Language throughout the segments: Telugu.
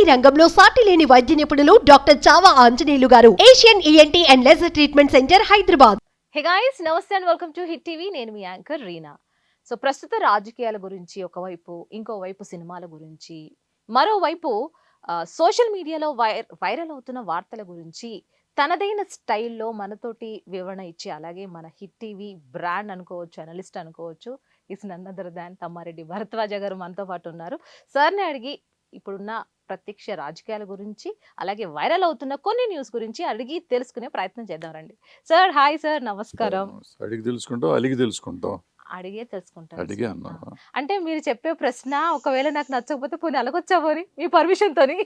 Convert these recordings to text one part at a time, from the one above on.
ఈఎన్టీ రంగంలో సాటి లేని వైద్య నిపుణులు doctor Chava Anjaneyulu garu. Asian ENT and laser treatment centre Hyderabad. Hey guys నమస్తే and welcome to hit TV నేను మీ యాంకర్ రీనా. సో ప్రస్తుత రాజకీయాల గురించి ఒకవైపు ఇంకోవైపు సినిమాల గురించి మరోవైపు సోషల్ మీడియాలో వైర్ వైరల్ అవుతున్న వార్తల గురించి తనదైన స్టైల్లో మనతోటి వివరణ ఇచ్చి అలాగే మన హిట్ టీవీ బ్రాండ్ అనుకోవచ్చు అనలిస్ట్ అనుకోవచ్చు is none than Tammareddy Bharadwaja garu మనతో పాటు ఉన్నారు. సార్ని అడిగి ఇప్పుడున్న ప్రత్యక్ష రాజకీయాల గురించి అలాగే వైరల్ అవుతున్న కొన్ని న్యూస్ గురించి అడిగి తెలుసుకునే ప్రయత్నం చేద్దాం రండి. సార్ హాయ్ సార్ నమస్కారం. అడిగి తెలుసుకుంటాం అలిగి తెలుసుకుంటాం అడిగే తెలుసుకుంటాను అడిగే సార్. అన్నా అంటే మీరు చెప్పే ప్రశ్న ఒకవేళ నాకు నచ్చకపోతే పోనీ అలగొచ్చా పోని మీ పర్మిషన్ తోని.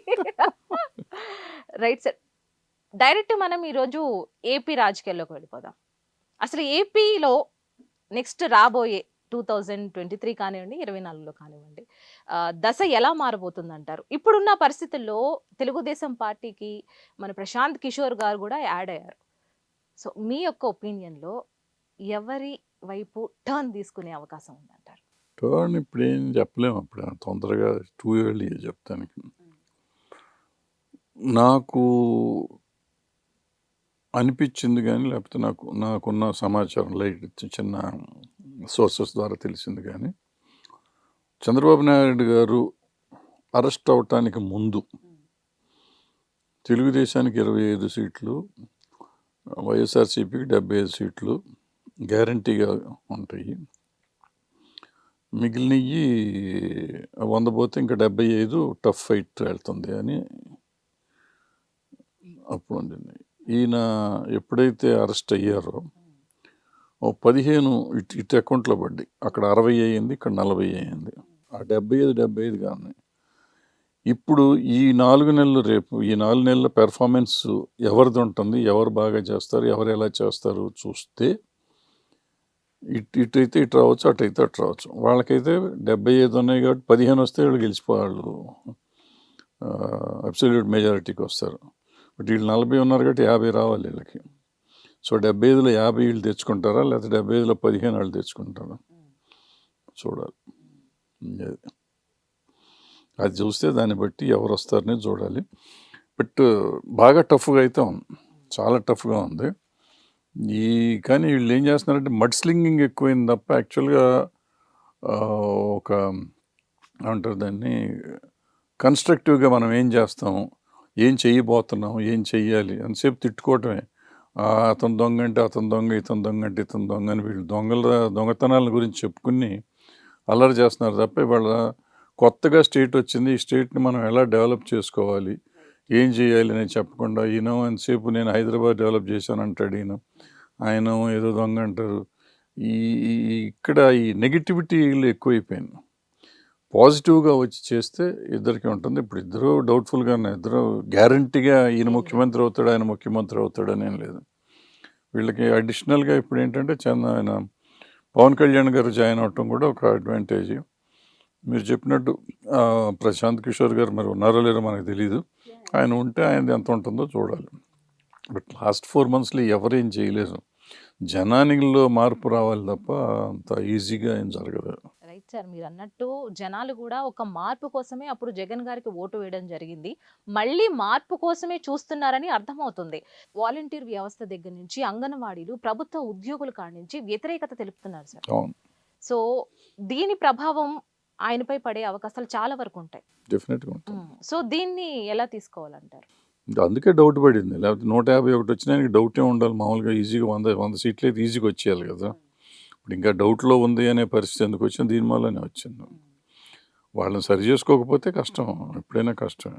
రైట్ సార్ డైరెక్ట్ మనం ఈరోజు ఏపీ రాజకీయాల్లోకి వెళ్ళిపోదాం. అసలు ఏపీలో నెక్స్ట్ రాబోయే టూ థౌజండ్ ట్వంటీ త్రీ కానివ్వండి ఇరవై నాలుగులో కానివ్వండి. దశ ఎలా మారబోతుంది అంటారు ఇప్పుడున్న పరిస్థితుల్లో తెలుగుదేశం పార్టీకి మన ప్రశాంత్ కిషోర్ గారు కూడా యాడ్ అయ్యారు. సో మీ యొక్క ఒపీనియన్లో ఎవరి వైపు టర్న్ తీసుకునే అవకాశం ఉందంటారు? టర్న్ ఇప్పుడు ఏం చెప్పలేము అప్పుడు. తొందరగా టూ ఇయర్లీ చెప్తానికి. నాకు అనిపించింది కానీ లేకపోతే నాకు నాకున్న సమాచారం లైట్ చిన్న సోర్సెస్ ద్వారా తెలిసింది కానీ చంద్రబాబు నాయుడు గారు అరెస్ట్ అవటానికి ముందు తెలుగుదేశానికి ఇరవై ఐదు సీట్లు వైఎస్ఆర్సీపీకి డెబ్బై ఐదు సీట్లు గ్యారంటీగా ఉంటాయి. మిగిలినవి వంద పోతే ఇంకా డెబ్బై ఐదు టఫ్ ఫైట్ వెళ్తుంది అని అప్పుడు ఉండింది. ఈయన ఎప్పుడైతే అరెస్ట్ అయ్యారో పదిహేను ఇటు ఇటు అకౌంట్లో పడ్డాయి. అక్కడ అరవై అయ్యింది ఇక్కడ నలభై అయ్యింది. ఆ డెబ్బై ఐదు డెబ్బై ఐదు కానీ ఇప్పుడు ఈ నాలుగు నెలలు రేపు ఈ నాలుగు నెలల పెర్ఫార్మెన్స్ ఎవరిది ఉంటుంది ఎవరు బాగా చేస్తారు ఎవరు ఎలా చేస్తారు చూస్తే ఇటు ఇటు అయితే ఇటు రావచ్చు అటు అయితే అటు రావచ్చు. వాళ్ళకైతే డెబ్బై ఐదు ఉన్నాయి కాబట్టి పదిహేను వస్తే వాళ్ళు గెలిచిపోవాళ్ళు అబ్సల్యూట్ మెజారిటీకి వస్తారు. బట్ వీళ్ళు నలభై ఉన్నారు కాబట్టి యాభై రావాలి వీళ్ళకి. సో డెబ్బై ఐదులో యాభై వీళ్ళు తెచ్చుకుంటారా? లేకపోతే డెబ్బై ఐదులో పదిహేను వాళ్ళు తెచ్చుకుంటారా? చూడాలి. అది. అది చూస్తే దాన్ని బట్టి ఎవరు వస్తారని చూడాలి. బట్ బాగా టఫ్గా అయితే ఉంది. చాలా టఫ్గా ఉంది. ఈ కానీ వీళ్ళు ఏం చేస్తున్నారంటే మడ్ స్లింగింగ్ ఎక్కువైంది తప్ప యాక్చువల్గా ఒక ఏమంటారు దాన్ని కన్స్ట్రక్టివ్గా మనం ఏం చేస్తాము? ఏం చెయ్యబోతున్నాం ఏం చెయ్యాలి? అంతసేపు తిట్టుకోవటమే. అతను దొంగ అంటే అతను దొంగ ఇతను దొంగ అంటే ఇతను దొంగ అని వీళ్ళు దొంగల దొంగతనాల గురించి చెప్పుకుని అల్లరి చేస్తున్నారు తప్ప ఇవాళ కొత్తగా స్టేట్ వచ్చింది. ఈ స్టేట్ని మనం ఎలా డెవలప్ చేసుకోవాలి? ఏం చేయాలి అని చెప్పకుండా ఈయన ఎంతసేపు నేను హైదరాబాద్ డెవలప్ చేశాను అంటాడు ఈయన. ఆయన ఏదో దొంగ అంటారు. ఈ ఇక్కడ ఈ నెగిటివిటీలు ఎక్కువైపోయాను. పాజిటివ్గా వచ్చి చేస్తే ఇద్దరికి ఉంటుంది. ఇప్పుడు ఇద్దరు డౌట్ఫుల్గానే ఇద్దరు గ్యారంటీగా ఈయన ముఖ్యమంత్రి అవుతాడు ఆయన ముఖ్యమంత్రి అవుతాడు అని ఏం లేదు. వీళ్ళకి అడిషనల్గా ఇప్పుడు ఏంటంటే చంద ఆయన పవన్ కళ్యాణ్ గారు జాయిన్ అవటం కూడా ఒక అడ్వాంటేజ్. మీరు చెప్పినట్టు ప్రశాంత్ కిషోర్ గారు మరి ఉన్నారో లేరో మనకు తెలియదు ఆయన ఉంటే ఆయనది ఎంత ఉంటుందో చూడాలి. బట్ లాస్ట్ ఫోర్ మంత్స్లో ఎవరేం చేయలేదు జనానిలో మార్పు రావాలి తప్ప అంత ఈజీగా ఏం జరగదు. రైట్ సార్ మీరు అన్నట్టు జనాలు కూడా ఒక మార్పు కోసమే అప్పుడు జగన్ గారికి ఓటు వేయడం జరిగింది. మళ్ళీ మార్పు కోసమే చూస్తున్నారని అర్థమవుతుంది. వాలంటీర్ వ్యవస్థ దగ్గర నుంచి అంగన్వాడీలు ప్రభుత్వ ఉద్యోగుల కాడి నుంచి వ్యతిరేకత తెలుపుతున్నారు సార్ అవును. సో దీని ప్రభావం ఆయనపై పడే అవకాశాలు చాలా వరకు ఉంటాయి. డెఫినెట్గా. సో దీన్ని ఎలా తీసుకోవాలంటారు? ఇంకా అందుకే డౌట్ పడింది. లేకపోతే నూట యాభై ఒకటి వచ్చినా డౌటే ఉండాలి. మామూలుగా ఈజీగా వంద వంద సీట్లు అయితే ఈజీగా వచ్చేయాలి కదా. ఇప్పుడు ఇంకా డౌట్లో ఉంది అనే పరిస్థితి ఎందుకు వచ్చింది? దీని వల్లనే వచ్చింది. వాళ్ళని సరి చేసుకోకపోతే కష్టం. ఎప్పుడైనా కష్టం.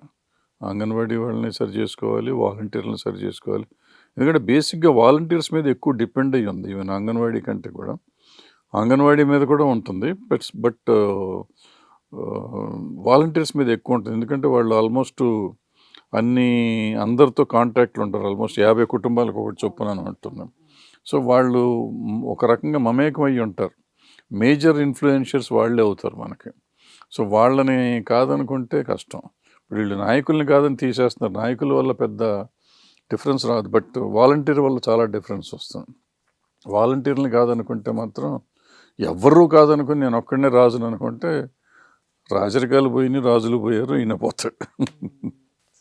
అంగన్వాడీ వాళ్ళని సరి చేసుకోవాలి. వాలంటీర్లను సరి చేసుకోవాలి. ఎందుకంటే బేసిక్గా వాలంటీర్స్ మీద ఎక్కువ డిపెండ్ అయ్యి ఉంది. ఈవెన్ అంగన్వాడీ కంటే కూడా. అంగన్వాడీ మీద కూడా ఉంటుంది. బట్ బట్ వాలంటీర్స్ మీద ఎక్కువ ఉంటుంది. ఎందుకంటే వాళ్ళు ఆల్మోస్ట్ అన్ని అందరితో కాంటాక్ట్లు ఉంటారు. ఆల్మోస్ట్ యాభై కుటుంబాలకు ఒకటి చొప్పున అని అంటున్నాం. సో వాళ్ళు ఒక రకంగా మమేకం అయ్యి ఉంటారు. మేజర్ ఇన్ఫ్లుయెన్షియర్స్ వాళ్ళే అవుతారు మనకి. సో వాళ్ళని కాదనుకుంటే కష్టం. ఇప్పుడు వీళ్ళు నాయకుల్ని కాదని తీసేస్తున్నారు. నాయకుల వల్ల పెద్ద డిఫరెన్స్ రాదు. బట్ వాలంటీర్ వల్ల చాలా డిఫరెన్స్ వస్తుంది. వాలంటీర్ని కాదనుకుంటే మాత్రం ఎవ్వరూ కాదనుకుని నేను ఒక్కడనే రాజును అనుకుంటే రాజరికాలు పోయినాయి రాజులు పోయారు ఈయన పోతాడు.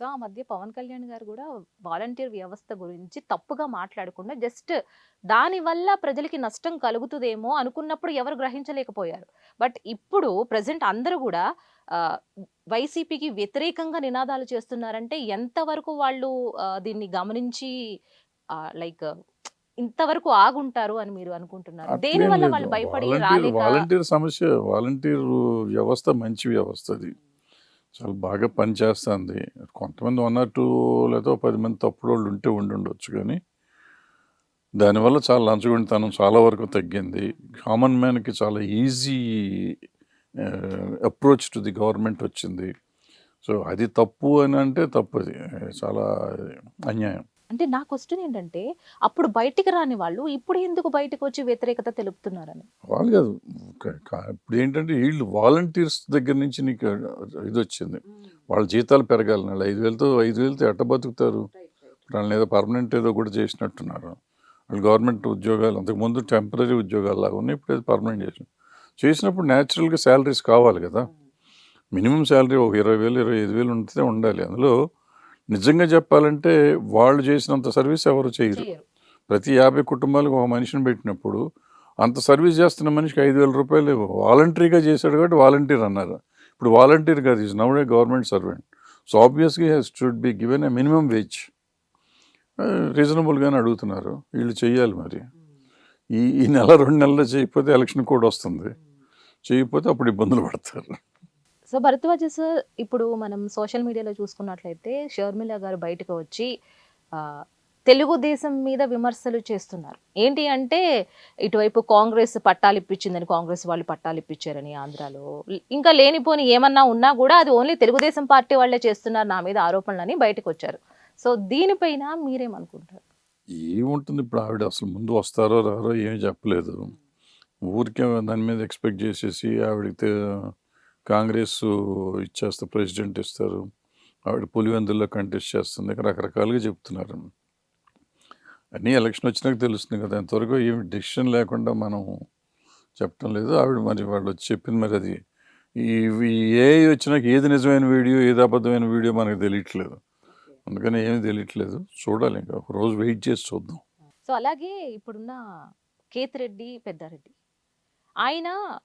సో ఆ మధ్య పవన్ కళ్యాణ్ గారు కూడా వాలంటీర్ వ్యవస్థ గురించి తప్పుగా మాట్లాడకుండా జస్ట్ దాని వల్ల ప్రజలకి నష్టం కలుగుతుందేమో అనుకున్నప్పుడు ఎవరు గ్రహించలేకపోయారు. బట్ ఇప్పుడు ప్రజెంట్ అందరూ కూడా వైసీపీకి వ్యతిరేకంగా నినాదాలు చేస్తున్నారంటే ఎంతవరకు వాళ్ళు దీన్ని గమనించి లైక్ ఇంతవరకు ఆగుంటారు అని మీరు అనుకుంటున్నారు? దేని వల్ల. వాళ్ళు భయపడి వాలంటీర్ సమస్య వాలంటీర్ వ్యవస్థ మంచి వ్యవస్థ అది చాలా బాగా పనిచేస్తుంది. కొంతమంది వన్ ఆర్ టూ లేదా పది మంది తప్పుడు వాళ్ళు ఉంటే ఉండి ఉండొచ్చు కానీ దానివల్ల చాలా లంచగొండితనం చాలా వరకు తగ్గింది. కామన్ మ్యాన్కి చాలా easy approach to the government వచ్చింది. సో అది తప్పు అని అంటే తప్పు అది చాలా అన్యాయం. అంటే నా క్వశ్చన్ ఏంటంటే అప్పుడు బయటికి రాని వాళ్ళు ఇప్పుడు ఎందుకు బయటకు వచ్చి వ్యతిరేకత తెలుపుతున్నారని? వాళ్ళు కాదు ఇప్పుడు ఏంటంటే వీళ్ళు వాలంటీర్స్ దగ్గర నుంచి నీకు ఇది వచ్చింది వాళ్ళ జీతాలు పెరగాలి నెల ఐదు వేలతో ఐదు వేలతో ఎట్ట బతుకుతారు? వాళ్ళని ఏదో పర్మనెంట్ ఏదో కూడా చేసినట్టున్నారు. వాళ్ళు గవర్నమెంట్ ఉద్యోగాలు అంతకుముందు టెంపరీ ఉద్యోగాలు లాగా ఉన్నాయి ఇప్పుడు ఏదో పర్మనెంట్ చేసిన చేసినప్పుడు న్యాచురల్గా శాలరీస్ కావాలి కదా. మినిమం శాలరీ ఒక ఇరవై వేలు ఇరవై ఐదు వేలు ఉంటే ఉండాలి. అందులో నిజంగా చెప్పాలంటే వాళ్ళు చేసినంత సర్వీస్ ఎవరు చేయరు. ప్రతి యాభై కుటుంబాలకు ఒక మనిషిని పెట్టినప్పుడు అంత సర్వీస్ చేస్తున్న మనిషికి ఐదు వేల రూపాయలు వాలంటరీగా చేశాడు కాబట్టి వాలంటీర్ అన్నారు. ఇప్పుడు వాలంటీర్ కాదు is now a government servant so ఆబ్వియస్గా he's should be given a minimum wage రీజనబుల్గానే అడుగుతున్నారు. వీళ్ళు చెయ్యాలి మరి. ఈ ఈ నెల రెండు నెలలు చేయకపోతే ఎలక్షన్ కోడ్ వస్తుంది. చేయకపోతే అప్పుడు ఇబ్బందులు పడతారు. సో భరద్వాజ సార్ ఇప్పుడు మనం సోషల్ మీడియాలో చూసుకున్నట్లయితే షర్మిల గారు బయటకు వచ్చి తెలుగుదేశం మీద విమర్శలు చేస్తున్నారు. ఏంటి అంటే ఇటువైపు కాంగ్రెస్ పట్టాలు ఇప్పించిందని కాంగ్రెస్ వాళ్ళు పట్టాలు ఇప్పించారని ఆంధ్రాలో. ఇంకా లేనిపోని ఏమన్నా ఉన్నా కూడా అది ఓన్లీ తెలుగుదేశం పార్టీ వాళ్ళే చేస్తున్నారు నా మీద ఆరోపణలని బయటకు వచ్చారు. సో దీనిపైన మీరేమనుకుంటారు? ఏముంటుంది ఇప్పుడు ఆవిడ అసలు ముందు వస్తారో రారో ఏమీ చెప్పలేదు. ఊరికే దాని మీద ఎక్స్పెక్ట్ చేసేసి ఆవిడకి కాంగ్రెస్ ఇచ్చేస్తే ప్రెసిడెంట్ ఇస్తారు. ఆవిడ పులివెందుల్లో కంటెస్ట్ చేస్తుంది. రకరకాలుగా చెప్తున్నారు. అన్నీ ఎలక్షన్ వచ్చినాక తెలుస్తుంది కదా. ఎంతవరకు ఏమి డిసిషన్ లేకుండా మనం చెప్పడం లేదు. ఆవిడ మరి వాళ్ళు వచ్చి చెప్పింది మరి అది. ఇవి ఏ వచ్చినాక ఏది నిజమైన వీడియో ఏది అబద్ధమైన వీడియో మనకు తెలియట్లేదు. అందుకని ఏమీ తెలియట్లేదు. చూడాలి ఇంకా. ఒక రోజు వెయిట్ చేసి చూద్దాం. సో అలాగే ఇప్పుడున్న కేతిరెడ్డి పెద్దారెడ్డి. ఆయన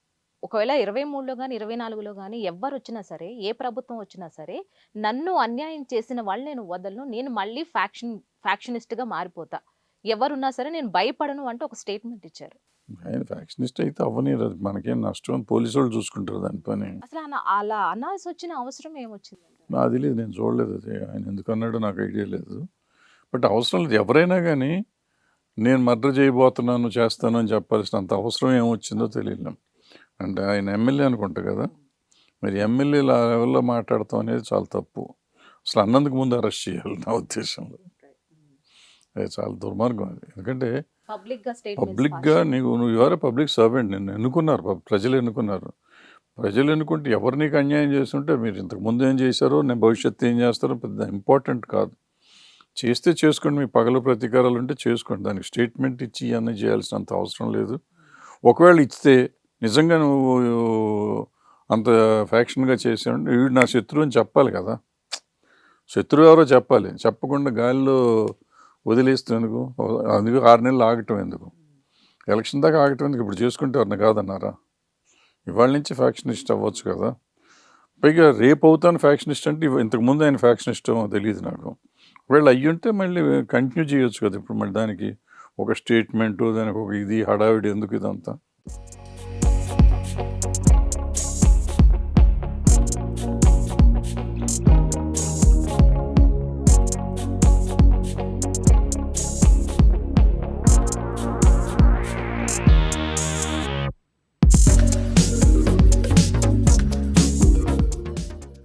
ఒకవేళ ఇరవై మూడులో కానీ ఇరవై నాలుగులో కానీ ఎవ్వరు వచ్చినా సరే ఏ ప్రభుత్వం వచ్చినా సరే నన్ను అన్యాయం చేసిన వాళ్ళు నేను వదలను నేను మళ్ళీ ఫ్యాక్షన్ ఫ్యాక్షనిస్ట్గా మారిపోతా. ఎవరున్నా సరే నేను భయపడను అంటూ ఒక స్టేట్మెంట్ ఇచ్చారు. ఆయన ఫ్యాక్షనిస్ట్ అయితే అవ్వనీరు అది మనకేం నష్టం పోలీసు వాళ్ళు చూసుకుంటారు దాని పని. అసలు ఆయన అలా అనాల్సి వచ్చిన అవసరం ఏమొచ్చింది? నాది లేదు నేను చూడలేదు అది. ఆయన ఎందుకు అన్నాడో నాకు ఐడియా లేదు. బట్ అవసరం లేదు. ఎవరైనా కానీ నేను మర్డర్ చేయబోతున్నాను చేస్తాను అని చెప్పాల్సినంత అవసరం ఏమొచ్చిందో తెలియలేం అంటే ఆయన ఎమ్మెల్యే అనుకుంటా కదా. మరి ఎమ్మెల్యే లెవెల్లో మాట్లాడతాం అనేది చాలా తప్పు. అసలు అన్నందుకు ముందు అరెస్ట్ చేయాలి నా ఉద్దేశంలో. అది చాలా దుర్మార్గం అది. ఎందుకంటే పబ్లిక్గా నీకు నువ్వు ఎవరే పబ్లిక్ సర్వెంట్. నిన్ను ఎన్నుకున్నారు ప్రజలు ఎన్నుకున్నారు. ప్రజలు ఎన్నుకుంటే ఎవరు నీకు అన్యాయం చేస్తుంటే మీరు ఇంతకు ముందు ఏం చేశారో నేను భవిష్యత్తు ఏం చేస్తారో పెద్ద ఇంపార్టెంట్ కాదు. చేస్తే చేసుకోండి మీ పగల ప్రతీకారాలు ఉంటే చేసుకోండి. దానికి స్టేట్మెంట్ ఇచ్చి అన్నీ చేయాల్సినంత అవసరం లేదు. ఒకవేళ ఇస్తే నిజంగా నువ్వు అంత ఫ్యాక్షన్గా చేసావంటే వీడు నా శత్రువు అని చెప్పాలి కదా. శత్రువు ఎవరో చెప్పాలి. చెప్పకుండా గాలిలో వదిలేస్తూ అందుకు ఆరు నెలలు ఆగటం ఎందుకు? ఎలక్షన్ దాకా ఆగటం ఎందుకు? ఇప్పుడు చేసుకుంటే ఎవరిని కాదన్నారా? ఇవాళ నుంచి ఫ్యాక్షనిస్ట్ అవ్వచ్చు కదా. పైగా రేపు అవుతాను ఫ్యాక్షనిస్ట్ అంటే ఇంతకు ముందు ఆయన ఫ్యాక్షనిస్ట్ తెలియదు నాకు. ఒకవేళ అయ్యుంటే మళ్ళీ కంటిన్యూ చేయొచ్చు కదా ఇప్పుడు మళ్ళీ దానికి. ఒక స్టేట్మెంటు దానికి ఒక ఇది హడావిడి ఎందుకు ఇదంతా?